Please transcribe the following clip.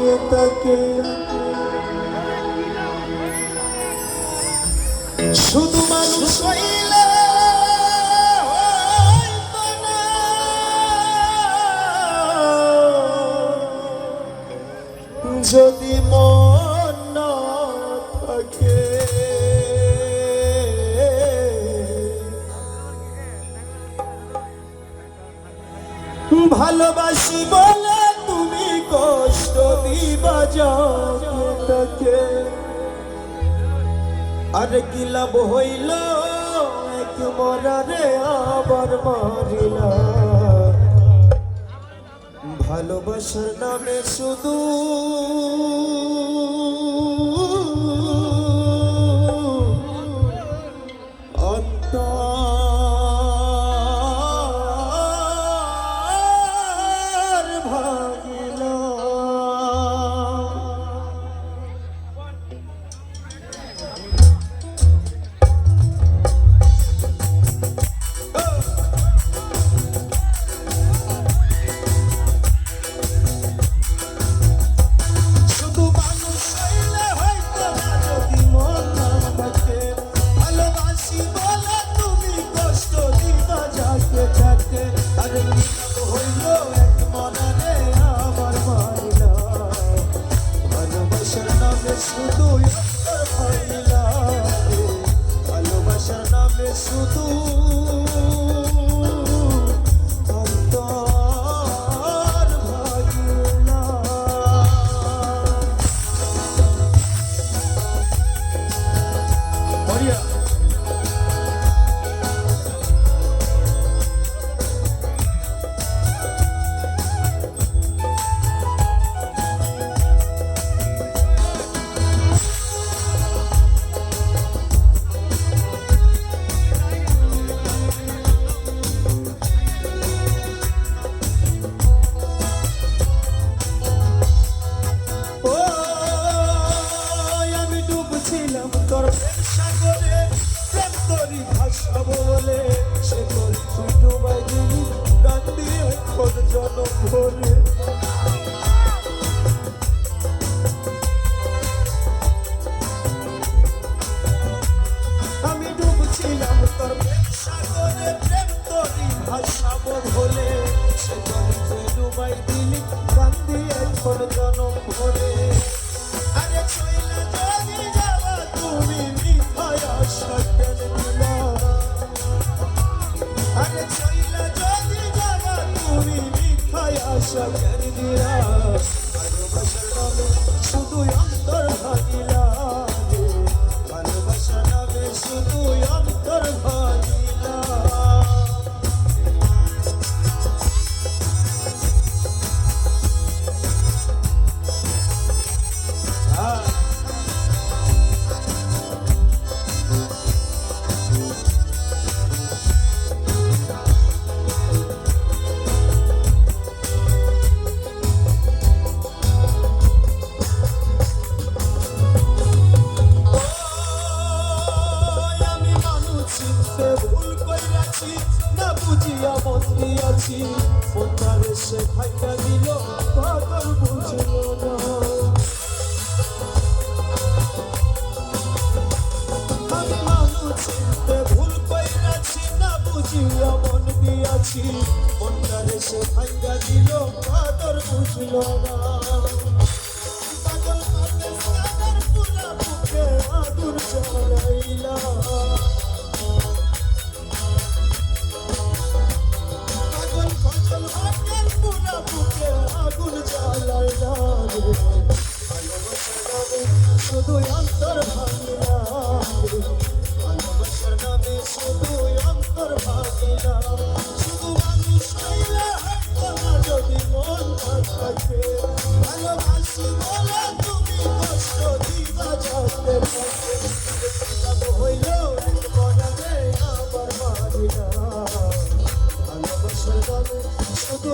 যাকে তাকে শুধু মানুষ যদি মন থাকে ভালোবাসি বলে দিবা যাকে আর কি লাভ হইল এক মরারে আবার মারিলা ভালোবাসার নামে শুধু Maria. ভাসাবো বলে সে তোর তুই ডুবাই দিলি গান দিয়ে খোঁজ জনম ভরে। আমি ডুবছিলাম তোর সাগরে প্রেম তোরই ভাসাবো বলে Yeah. বুঝিয়া মন দিয়াছি মনটারে সে ভাইটা দিল পাগল বুঝল না। আমি মানুষ চিনতে ভুল কইরাছি, না বুঝিয়া মন দিয়াছি। মনটারে সে ভাইটা দিল পাগল বুঝল না। পাগল জ্বালাইলা শুধু অন্তর ভাঙিলা ভালোবাসার নামে শুধু অন্তর ভাঙিলা শুধু মানুষ হইলে হাঁটতো না যদি মন না থাকে ভালোবাসি বলে তুমি কষ্ট দিবা যাতে থাকে হইলেও মনে আমার মারিলা ভালোবাসার নামে শুধু